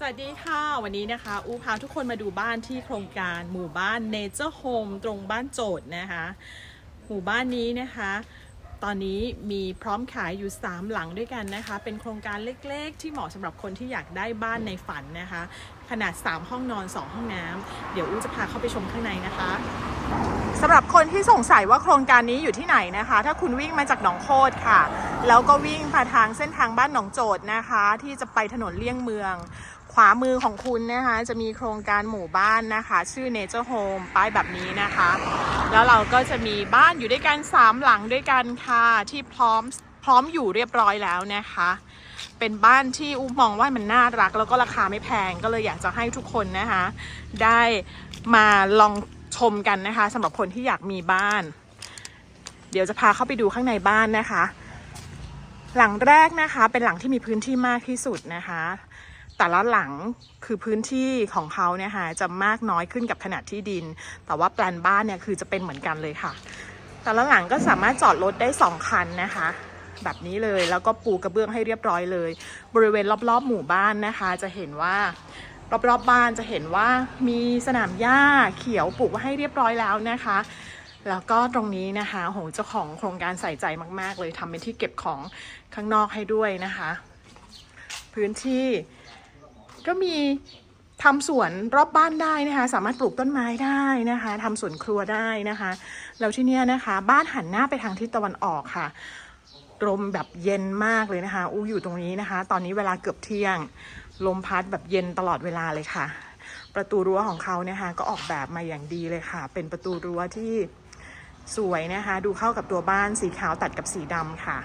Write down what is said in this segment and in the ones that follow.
สวัสดีค่ะ วันนี้นะคะ อูพาทุกคนมาดูบ้านที่โครงการหมู่บ้าน Nature Home ตรงบ้านโจทย์นะคะ หมู่บ้านนี้นะคะ ตอนนี้มีพร้อมขายอยู่ 3 หลังด้วยกันนะคะ เป็นโครงการเล็กๆ ที่เหมาะสำหรับคนที่อยากได้บ้านในฝันนะคะ ขนาด 3 ห้องนอน 2 ห้องน้ำเดี๋ยวอูจะพาเข้าไปชมข้างในนะคะสำหรับคนที่สงสัยว่าโครงการนี้อยู่ที่ไหนนะคะ ถ้าคุณวิ่งมาจากหนองโคดค่ะ แล้วก็วิ่งมาทางเส้นทางบ้านหนองโจดนะคะ ที่จะไปถนนเลี่ยงเมือง ขวามือของคุณนะคะ จะมีโครงการหมู่บ้านนะคะ ชื่อ Nature Home ป้ายแบบนี้นะคะ แล้วเราก็จะมีบ้านอยู่ด้วยกัน 3 หลังด้วยกันค่ะ ที่พร้อมพร้อมอยู่เรียบร้อยแล้วนะคะ เป็นบ้านที่อูมองว่ามันน่ารัก แล้วก็ราคาไม่แพงก็เลยอยากจะให้ทุกคนนะคะ ได้มาลองชมกันนะคะสำหรับคนที่อยากมีบ้าน เดี๋ยวจะพาเข้าไปดูข้างในบ้านนะคะ หลังแรกนะคะเป็นหลังที่มีพื้นที่มากที่สุดนะคะ แต่ละหลังคือพื้นที่ของเขาเนี่ยค่ะจะมากน้อยขึ้นกับขนาดที่ดิน แต่ว่าแปลนบ้านเนี่ยคือจะเป็นเหมือนกันเลยค่ะ แต่ละหลังก็สามารถจอดรถได้สองคันนะคะ แบบนี้เลยแล้วก็ปูกระเบื้องให้เรียบร้อยเลย บริเวณรอบๆหมู่บ้านนะคะ จะเห็นว่ารอบๆบบ้านจะเห็นว่ามีสนามหญ้าเขียวปลูกไว้ให้เรียบร้อยแล้วนะคะ แล้วก็ตรงนี้นะคะโหเจ้าของโครงการใส่ใจมาก ๆ เลยทำเป็นที่เก็บของข้างนอกให้ด้วยนะคะ พื้นที่ ก็มีทำสวนรอบบ้านได้นะคะ สามารถปลูกต้นไม้ได้นะคะทำสวนครัวได้นะคะแล้วที่เนี้ยนะคะ บ้านหันหน้าไปทางทิศตะวันออกค่ะลมแบบเย็นมากเลยนะคะ อู้อยู่ตรงนี้นะคะ ตอนนี้เวลาเกือบเที่ยง ลมพัดแบบเย็นตลอดเวลาเลยค่ะ ประตูรั้วของเขานะคะก็ออกแบบมาอย่างดีเลยค่ะ เป็นประตูรั้วที่สวยนะคะ ดูเข้ากับตัวบ้านสีขาวตัดกับสีดำค่ะ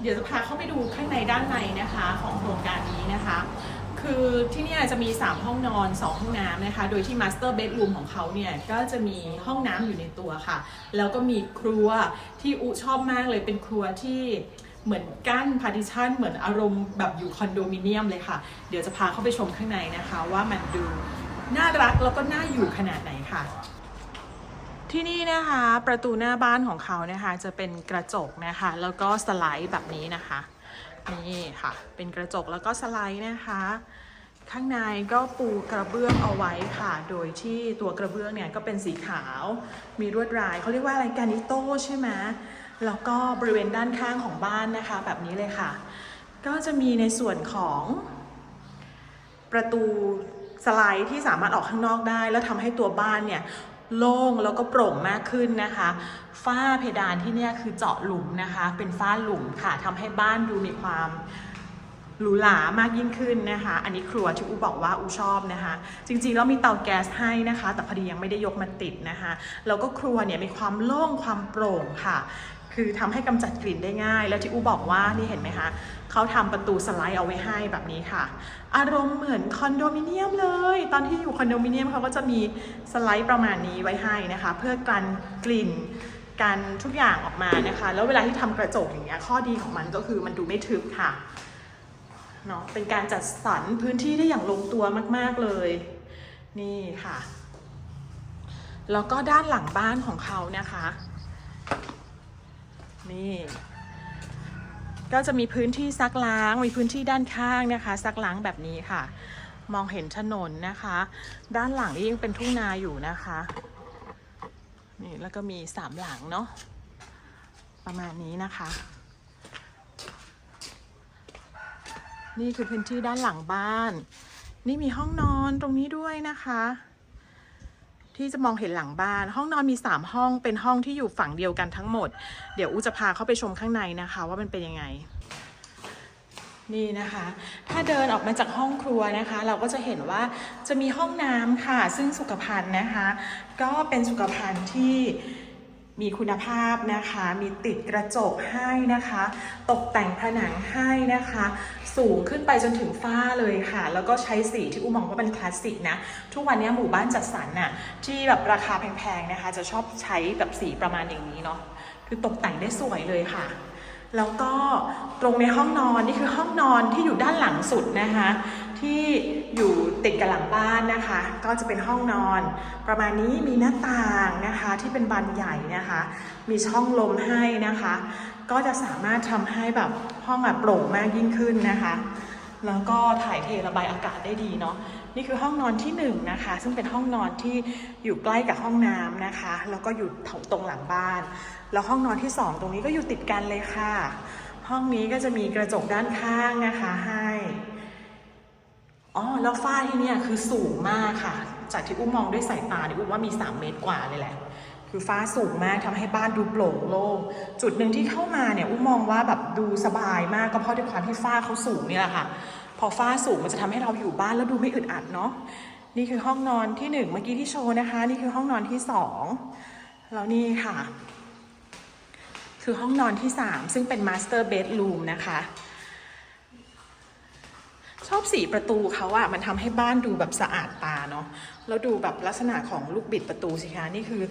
เดี๋ยวจะพาเข้าไปดูข้างในด้านในนะคะของโครงการนี้นะคะ คือที่นี่จะมี 3 ห้องนอน 2 ห้องน้ำนะคะ โดยที่มาสเตอร์เบดรูมของเขาเนี่ยก็จะมีห้องน้ำอยู่ในตัวค่ะ แล้วก็มีครัวที่อุชอบมากเลยเป็นครัวที่เหมือนกั้นพาร์ติชันเหมือนอารมณ์แบบอยู่คอนโดมิเนียมเลยค่ะ เดี๋ยวจะพาเข้าไปชมข้างในนะคะ ว่ามันดูน่ารักแล้วก็น่าอยู่ขนาดไหนค่ะ ที่นี่นะคะประตูหน้าบ้านของเขานะคะจะเป็นกระจกนะคะ แล้วก็สไลด์แบบนี้นะคะนี่ค่ะ เป็นกระจกแล้วก็สไลด์นะคะ ข้างในก็ปูกระเบื้องเอาไว้ค่ะ โดยที่ตัวกระเบื้องเนี่ยก็เป็นสีขาว มีลวดลายเขาเรียกว่าอะไรกานิโต้ใช่ไหมแล้วก็บริเวณด้านข้างของบ้านนะคะ แบบนี้เลยค่ะ ก็จะมีในส่วนของประตูสไลด์ที่สามารถออกข้างนอกได้ แล้วทำให้ตัวบ้านเนี่ย โล่งแล้วก็โปร่งมากขึ้นนะคะ ฝ้าเพดานที่นี่คือเจาะหลุมนะคะ เป็นฝ้าหลุมค่ะทำให้บ้านดูมีความ หรูหรามากยิ่งขึ้นนะคะ อันนี้ครัวที่อูบอกว่าอูชอบนะคะ จริงๆแล้วมีเตาแก๊สให้นะคะ แต่พอดียังไม่ได้ยกมาติดนะคะ แล้วก็ครัวเนี่ยมีความโล่งความโปร่งค่ะ คือทำให้กำจัดกลิ่นได้ง่าย แล้วที่อูบอกว่านี่เห็นไหมคะเขาทำประตูสไลด์เอาไว้ให้แบบนี้ค่ะ อารมณ์เหมือนคอนโดมิเนียมเลย ตอนที่อยู่คอนโดมิเนียมเขาก็จะมีสไลด์ประมาณนี้ไว้ให้นะคะ เพื่อกันกลิ่นกันทุกอย่างออกมานะคะ แล้วเวลาที่ทำกระจกอย่างเงี้ยข้อดีของมันก็คือมันดูไม่ทึบค่ะ เนาะเป็นการจัดสรรพื้นที่ได้อย่างลงตัวมาก ๆ เลย นี่ค่ะ แล้วก็ด้านหลังบ้านของเขานะคะ นี่ก็จะมีพื้นที่ซักล้าง มีพื้นที่ด้านข้างนะคะ ซักล้างแบบนี้ค่ะ มองเห็นถนนนะคะ ด้านหลังนี่ยังเป็นทุ่งนาอยู่นะคะ นี่แล้วก็มีสามหลังเนาะประมาณนี้นะคะ นี่คือพื้นที่ด้านหลังบ้าน นี่มีห้องนอนตรงนี้ด้วยนะคะ ที่จะมองเห็นหลังบ้าน ห้องนอนมี 3 ห้องเป็นห้องที่อยู่ฝั่งเดียวกันทั้งหมด เดี๋ยวอูจะพาเข้าไปชมข้างในนะคะ ว่ามันเป็นยังไง นี่นะคะ ถ้าเดินออกมาจากห้องครัวนะคะ เราก็จะเห็นว่าจะมีห้องน้ำค่ะ ซึ่งสุขภัณฑ์นะคะ ก็เป็นสุขภัณฑ์ที่ มีคุณภาพนะคะ มีติดกระจกให้นะคะ ตกแต่งผนังให้นะคะ สูงขึ้นไปจนถึงฝ้าเลยค่ะ แล้วก็ใช้สีที่อุ้มมองว่าเป็นคลาสสิกนะ ทุกวันนี้หมู่บ้านจัดสรรน่ะที่แบบราคาแพงๆนะคะ จะชอบใช้แบบสีประมาณอย่างนี้เนาะ คือตกแต่งได้สวยเลยค่ะ แล้วก็ตรงในห้องนอนนี่คือห้องนอนที่อยู่ด้านหลังสุดนะคะ ที่อยู่ติดกับหลังบ้านนะคะ ก็จะเป็นห้องนอน ประมาณนี้มีหน้าต่างนะคะที่เป็นบานใหญ่นะคะ มีช่องลมให้นะคะ ก็จะสามารถทำให้แบบห้องอะโปร่งมากยิ่งขึ้นนะคะ แล้วก็ถ่ายเทระบายอากาศได้ดีเนาะนี่คือห้องนอนที่หนึ่งนะคะ ซึ่งเป็นห้องนอนที่อยู่ใกล้กับห้องน้ำนะคะ แล้วก็อยู่ตรงหลังบ้าน แล้วห้องนอนที่สองตรงนี้ก็อยู่ติดกันเลยค่ะ ห้องนี้ก็จะมีกระจกด้านข้างนะคะให้อ๋อแล้วฝ้าที่เนี่ยคือสูงมากค่ะ จากที่อุ้มมองด้วยสายตาเนี่ยอุ้มว่ามี 3 เมตรกว่าเลยแหละ คือฟ้าสูงมากทำให้บ้านดูโปร่งโล่งจุดหนึ่งที่เข้ามาเนี่ยอุ้มมองว่าแบบดูสบายมากก็เพราะด้วยความที่ฝ้าเขาสูงนี่แหละค่ะ พอฝ้าสูงมันจะทำให้เราอยู่บ้านแล้วดูไม่อึดอัดเนาะนี่คือห้องนอนที่หนึ่งเมื่อกี้ที่โชว์นะคะ นี่คือห้องนอนที่สองแล้วนี่ค่ะ คือห้องนอนที่สามซึ่งเป็นมาสเตอร์เบดรูมนะคะชอบสีประตูเขาอะมันทำให้บ้านดูแบบสะอาดตาเนาะแล้วดูแบบลักษณะของลูกบิดประตูสิคะนี่คือ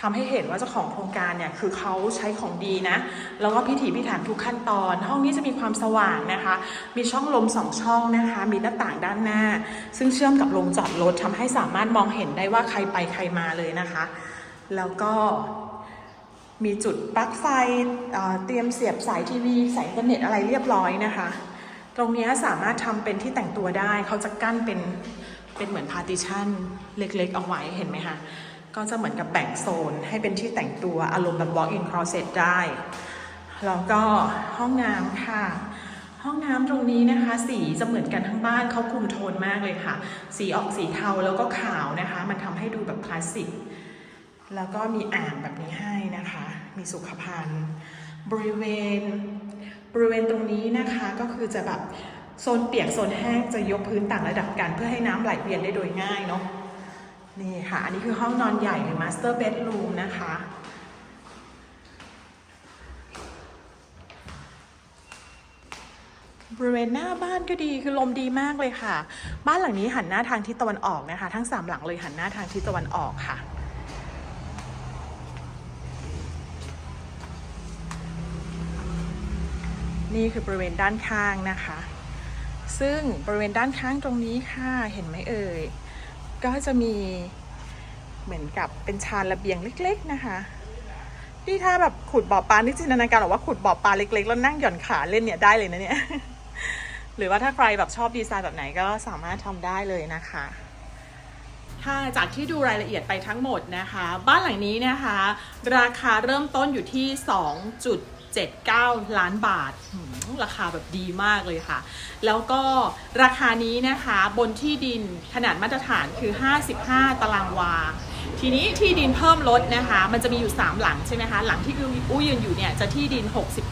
ทำให้เห็นว่าเจ้าของโครงการเนี่ยคือเขาใช้ของดีนะ แล้วก็พิถีพิถันทุกขั้นตอน ห้องนี้จะมีความสว่างนะคะ มีช่องลมสองช่องนะคะ มีหน้าต่างด้านหน้า ซึ่งเชื่อมกับโรงจอดรถทำให้สามารถมองเห็นได้ว่าใครไปใครมาเลยนะคะ แล้วก็มีจุดปลั๊กไฟเเตรียมเสียบสายทีวีสายอินเทอร์เน็ตอะไรเรียบร้อยนะคะ ตรงนี้สามารถทำเป็นที่แต่งตัวได้ เขาจะกั้นเป็นเป็นเหมือนพาร์ติชันเล็กๆเอาไว้เห็นไหมคะ ก็จะเหมือนกับแบ่งโซนให้เป็นที่แต่งตัวอารมณ์แบบ walk in closet ได้ แล้วก็ห้องน้ำค่ะ ห้องน้ำตรงนี้นะคะ สีจะเหมือนกันทั้งบ้านเขาคุมโทนมากเลยค่ะ สีออกสีเทาแล้วก็ขาวนะคะ มันทำให้ดูแบบคลาสสิก แล้วก็มีอ่างแบบนี้ให้นะคะ มีสุขภัณฑ์ บริเวณ บริเวณตรงนี้นะคะก็คือจะแบบโซนเปียกโซนแห้งจะยกพื้นต่างระดับกันเพื่อให้น้ำไหลเวียนได้โดยง่ายเนาะ นี่ค่ะ อันนี้คือห้องนอนใหญ่หรือ master bedroom นะคะ บริเวณหน้าบ้านก็ดีคือลมดีมากเลยค่ะ บ้านหลังนี้หันหน้าทางทิศตะวันออกนะคะ ทั้งสามหลังเลยหันหน้าทางทิศตะวันออกค่ะนี่คือบริเวณด้านข้างนะคะ ซึ่งบริเวณด้านข้างตรงนี้ค่ะ เห็นไหมเอ่ย ก็จะมีเหมือนกับเป็นชานระเบียงเล็ก ๆนะคะนี่ถ้าแบบขุดบ่อปลานี่จินตนาการหรอกว่าขุดบ่อปลาเล็กๆแล้วนั่งหย่อนขาเล่นเนี่ยได้เลยนะเนี่ยหรือว่าถ้าใครแบบชอบดีไซน์แบบไหนก็สามารถทำได้เลยนะคะค่ะจากที่ดูรายละเอียดไปทั้งหมดนะคะ บ้านหลังนี้นะคะ ราคาเริ่มต้นอยู่ที่ 2.79 ล้านบาท ราคาแบบดีมากเลยค่ะ แล้วก็ราคานี้นะคะบนที่ดินขนาดมาตรฐานคือ 55 ตารางวา ทีนี้ที่ดินเพิ่มลดนะคะ มันจะมีอยู่ 3 หลังใช่ไหมคะ หลังที่อู้ยืนอยู่เนี่ยจะที่ดิน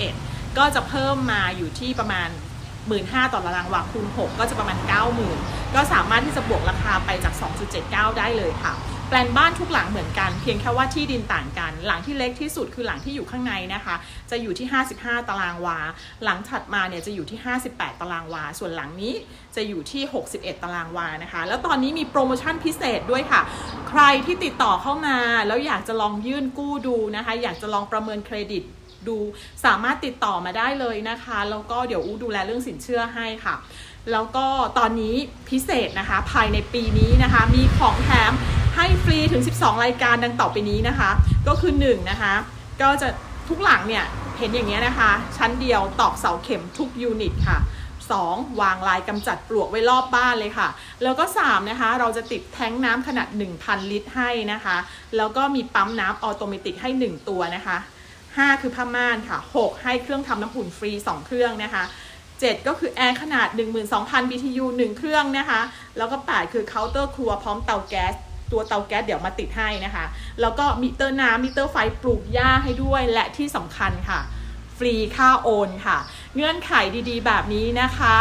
61 ก็จะเพิ่มมาอยู่ที่ประมาณ 15,000ต่อตารางวาคูณ6ก็จะประมาณ 90,000 ก็สามารถที่จะบวกราคาไปจาก 2.79 ได้เลยค่ะ แปลนบ้านทุกหลังเหมือนกัน เพียงแค่ว่าที่ดินต่างกัน หลังที่เล็กที่สุดคือหลังที่อยู่ข้างในนะคะ จะอยู่ที่ 55 ตารางวา หลังถัดมาเนี่ยจะอยู่ที่ 58 ตารางวา ส่วนหลังนี้จะอยู่ที่ 61 ตารางวานะคะ แล้วตอนนี้มีโปรโมชั่นพิเศษด้วยค่ะ ใครที่ติดต่อเข้ามาแล้วอยากจะลองยื่นกู้ดูนะคะ อยากจะลองประเมินเครดิต ดูสามารถติดต่อมาได้เลยนะคะ แล้วก็เดี๋ยวอู้ดูแลเรื่องสินเชื่อให้ค่ะ แล้วก็ตอนนี้พิเศษนะคะ ภายในปีนี้นะคะ มีของแถมให้ฟรีถึง 12 รายการดังต่อไปนี้นะคะ ก็คือ1นะคะ ก็จะทุกหลังเนี่ยเห็นอย่างเงี้ยนะคะ ชั้นเดียวตอกเสาเข็มทุกยูนิตค่ะ 2. วางลายกำจัดปลวกไว้รอบบ้านเลยค่ะ แล้วก็ 3 นะคะ เราจะติดแท้งน้ำขนาด 1,000 ลิตรให้นะคะ แล้วก็มีปั๊มน้ำออโตเมติกให้ 1 ตัวนะคะ 5 คือผ้าม่านค่ะ 6 ให้เครื่องทำน้ำอุ่นฟรี 2 เครื่องนะคะ 7 ก็คือแอร์ขนาด 12,000 BTU 1 เครื่องนะคะ แล้วก็ 8 คือเคาน์เตอร์ครัวพร้อมเตาแก๊ส ตัวเตาแก๊สเดี๋ยวมาติดให้นะคะ แล้วก็มิเตอร์น้ำมิเตอร์ไฟปลูกหญ้าให้ด้วยและที่สำคัญค่ะ ฟรีค่าโอนค่ะ เงื่อนไขดีๆ แบบนี้นะคะ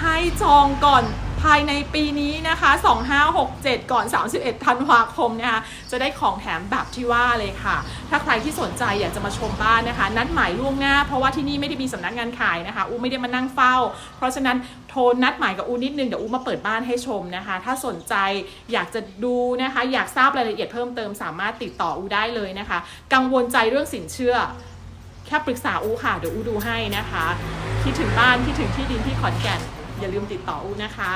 ให้จองก่อน ภายในปีนี้นะคะ 2567 ก่อน 31 ธันวาคมนะคะจะได้ของแถมแบบที่ว่าเลยค่ะ ถ้าใครที่สนใจอยากจะมาชมบ้านนะคะ นัดหมายล่วงหน้า เพราะว่าที่นี่ไม่ได้มีสำนักงานขายนะคะอูไม่ได้มานั่งเฝ้า เพราะฉะนั้นโทรนัดหมายกับอูนิดนึงเดี๋ยวอูมาเปิดบ้านให้ชมนะคะ ถ้าสนใจอยากจะดูนะคะ อยากทราบรายละเอียดเพิ่มเติมสามารถติดต่ออูได้เลยนะคะ กังวลใจเรื่องสินเชื่อแค่ปรึกษาอูค่ะเดี๋ยวอูดูให้นะคะคิดถึงบ้านคิดถึงที่ดินที่ขอนแก่น อย่าลืมติดต่ออูนะคะ